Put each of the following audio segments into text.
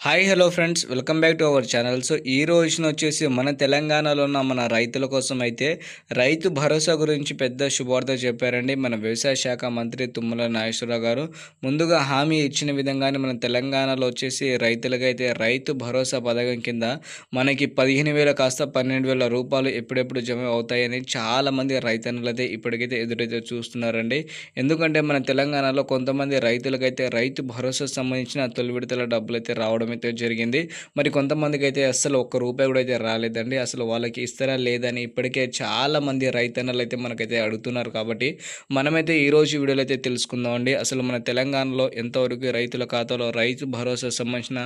Hi hello friends welcome back to our channel so ఈ రోజున వచ్చేసి మన తెలంగాణలో ఉన్న మన రైతుల కోసం అయితే రైతు భరోసా గురించి పెద్ద శుభార్త చెప్పారండి. మన వ్యవసాయ శాఖ మంత్రి తుమ్మల నాగేశ్వరరావు గారు. ముందుగా హామీ ఇచ్చిన విధంగానే మన తెలంగాణలో వచ్చేసి రైతులకైతే రైతు భరోసా పథకం కింద మనకి పదిహేను వేల కాస్త పన్నెండు వేల రూపాయలు ఎప్పుడెప్పుడు జమ అవుతాయని చాలామంది రైతన్నులు అయితే ఇప్పటికైతే ఎదురైతే చూస్తున్నారండి. ఎందుకంటే మన తెలంగాణలో కొంతమంది రైతులకైతే రైతు భరోసా సంబంధించిన తొలి విడతల డబ్బులు అయితే రావడం అయితే జరిగింది. మరి కొంతమందికి అయితే అస్సలు ఒక్క రూపాయి కూడా అయితే రాలేదండి. అసలు వాళ్ళకి ఇస్తారా లేదని ఇప్పటికే చాలామంది రైతన్నలు అయితే మనకైతే అడుగుతున్నారు కాబట్టి మనమైతే ఈరోజు వీడియోలో అయితే తెలుసుకుందామండి అసలు మన తెలంగాణలో ఎంతవరకు రైతుల ఖాతాలో రైతు భరోసా సంబంధించిన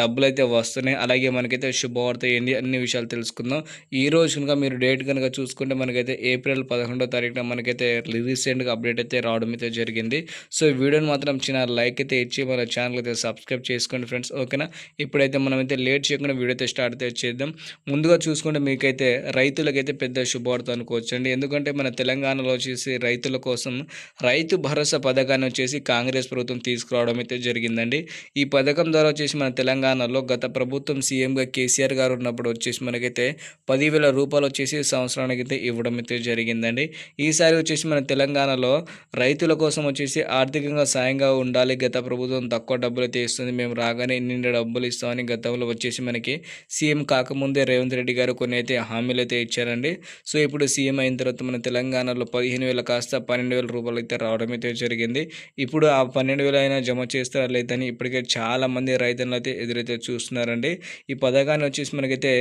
డబ్బులు అయితే వస్తున్నాయి అలాగే మనకైతే శుభవార్త ఏంటి అన్ని విషయాలు తెలుసుకుందాం. ఈ రోజు కనుక మీరు డేట్ కనుక చూసుకుంటే మనకైతే ఏప్రిల్ పదకొండో తారీఖున మనకైతే రీసెంట్గా అప్డేట్ అయితే రావడం అయితే జరిగింది. సో వీడియోని మాత్రం చిన్న లైక్ అయితే ఇచ్చి మన ఛానల్ అయితే సబ్స్క్రైబ్ చేసుకోండి ఫ్రెండ్స్. ఓకేనా? ఇప్పుడైతే మనమైతే లేట్ చేయకుండా వీడియో అయితే స్టార్ట్ అయితే చేద్దాం. ముందుగా చూసుకుంటే మీకైతే రైతులకైతే పెద్ద శుభవార్త అనుకోవచ్చు అండి ఎందుకంటే మన తెలంగాణలో వచ్చేసి రైతుల కోసం రైతు భరోసా పథకాన్ని వచ్చేసి కాంగ్రెస్ ప్రభుత్వం తీసుకురావడం అయితే జరిగిందండి. ఈ పథకం ద్వారా వచ్చేసి మన తెలంగాణలో గత ప్రభుత్వం సీఎంగా కేసీఆర్ గారు ఉన్నప్పుడు వచ్చేసి మనకైతే పదివేల రూపాయలు వచ్చేసి సంవత్సరానికి అయితే ఇవ్వడం అయితే జరిగిందండి. ఈసారి వచ్చేసి మన తెలంగాణలో రైతుల కోసం వచ్చేసి ఆర్థికంగా సాయంగా ఉండాలి. గత ప్రభుత్వం తక్కువ డబ్బులు అయితే ఇస్తుంది. మేము రాగానే ఇన్ని డబ్బులు ఇస్తామని గతంలో వచ్చేసి మనకి సీఎం కాకముందే రేవంత్ రెడ్డి గారు కొన్ని అయితే హామీలు అయితే ఇచ్చారండి. సో ఇప్పుడు సీఎం అయిన తర్వాత మన తెలంగాణలో పదిహేను వేల కాస్త పన్నెండు వేల రూపాయలు అయితే రావడం అయితే జరిగింది. ఇప్పుడు ఆ పన్నెండు వేలు అయినా జమ చేస్తారా లేదని ఇప్పటికే చాలామంది రైతులు అయితే ఎదురైతే చూస్తున్నారండి. ఈ పథకాన్ని వచ్చేసి మనకైతే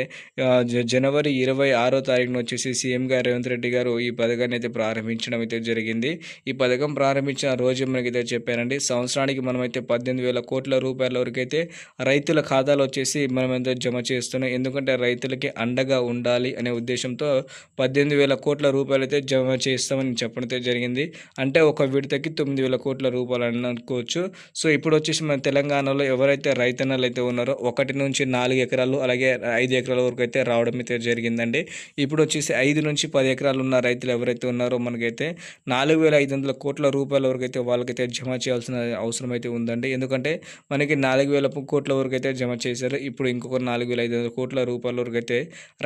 జనవరి ఇరవై ఆరో తారీఖున వచ్చేసి సీఎం గారు రేవంత్ రెడ్డి గారు ఈ పథకాన్ని అయితే ప్రారంభించడం అయితే జరిగింది. ఈ పథకం ప్రారంభించిన రోజు మనకైతే చెప్పారండి. సంవత్సరానికి మనమైతే పద్దెనిమిది వేల కోట్ల రూపాయల వరకు అయితే రైతుల ఖాతాలో వచ్చేసి మనం ఎంత జమ చేస్తున్నాం? ఎందుకంటే రైతులకి అండగా ఉండాలి అనే ఉద్దేశంతో పద్దెనిమిది వేల కోట్ల రూపాయలు అయితే జమ చేస్తామని చెప్పడం జరిగింది. అంటే ఒక విడతకి తొమ్మిది వేల కోట్ల రూపాయలు అనుకోవచ్చు. సో ఇప్పుడు వచ్చేసి మన తెలంగాణలో ఎవరైతే రైతన్నలు అయితే ఉన్నారో ఒకటి నుంచి నాలుగు ఎకరాలు అలాగే ఐదు ఎకరాల వరకు అయితే రావడం అయితే జరిగిందండి. ఇప్పుడు వచ్చేసి ఐదు నుంచి పది ఎకరాలు ఉన్న రైతులు ఎవరైతే ఉన్నారో మనకైతే నాలుగు వేల ఐదు వందల కోట్ల రూపాయల వరకు అయితే వాళ్ళకైతే జమ చేయాల్సిన అవసరం అయితే ఉందండి. ఎందుకంటే మనకి నాలుగు వేల కోట్ల వరకు అయితే జమ చేశారు ఇప్పుడు ఇంకొక నాలుగు వేల ఐదు వందల కోట్ల రూపాయల వరకు అయితే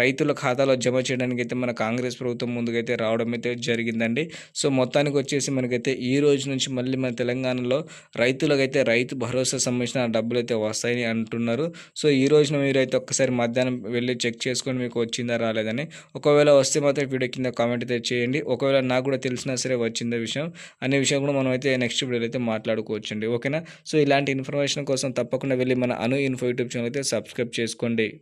రైతుల ఖాతాలో జమ చేయడానికి అయితే మన కాంగ్రెస్ ప్రభుత్వం ముందుకైతే రావడం అయితే జరిగిందండి. సో మొత్తానికి వచ్చేసి మనకైతే ఈ రోజు నుంచి మళ్ళీ మన తెలంగాణలో రైతులకైతే రైతు భరోసా సంబంధించిన డబ్బులు అయితే వస్తాయని అంటున్నారు. సో ఈ రోజున మీరైతే ఒక్కసారి మధ్యాహ్నం వెళ్ళి చెక్ చేసుకొని మీకు వచ్చిందా రాలేదని. ఒకవేళ వస్తే మాత్రం వీడియో కింద కామెంట్ అయితే చేయండి. ఒకవేళ నాకు కూడా తెలిసినా సరే వచ్చిందే విషయం అనే విషయం కూడా మనం అయితే నెక్స్ట్ వీడియోలో అయితే మాట్లాడుకోవచ్చండి. ఓకేనా? సో ఇలాంటి ఇన్ఫర్మేషన్ కోసం తప్పకుండా వెళ్ళి మన అను ఇన్ఫో యూట్యూబ్ ఛానల్ అయితే సబ్స్క్రైబ్ చేసుకోండి.